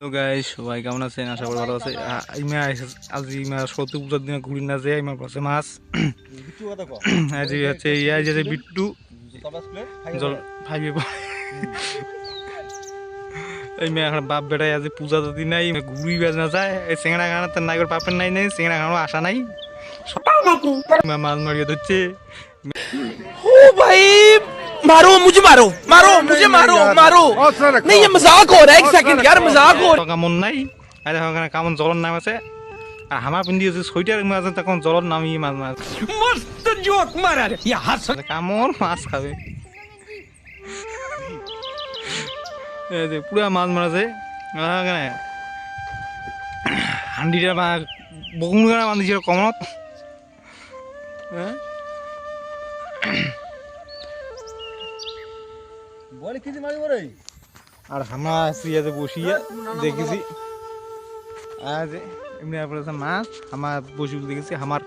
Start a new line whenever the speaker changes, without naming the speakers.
তো গাই সবাই কেমন আছেন? আশা করি ভালো আছে ইমা আজ ইমা সতু পূজার দিনে ঘুরি না যে ইমা পাশে মাছ। আজ হচ্ছে ইয়া যে বিট্টু। জল ফাইভে এই মেয়ে এখন বাপ বেটাই আজ পূজা যদি নাই ঘুরি বেজ না যায়। এই সিঙ্গড়া খানা তার নাইগর বাপের নাই নেই সিঙ্গড়া খানোর আশা নাই। মাছ মারিয়ে ধরছে।
ও ভাই। मारो मुझे मारो मारो मुझे मारो मारो नहीं ये मजाक हो रहा है एक सेकंड यार मजाक हो
তো কামন নাই আর এখন এখানে কামন জলের নাম আছে আর হামা পিন্দি আছে ছয়টার মাঝে তখন জলের নামই মাছ মাছ
मस्त जोक मारा रे ये हंस
কামন মাছ খাবে এই যে পুরা মাছ মারাছে এখানে হান্ডিটা বা বগুন গানা বান্ধিছিল কমত হ্যাঁ
বলে, কি মারি রে
আর হামা সিয়াতে বসিয়া দেখেছি। যে এমনি আপনার মাছ আমার বসে দেখেছি, আমার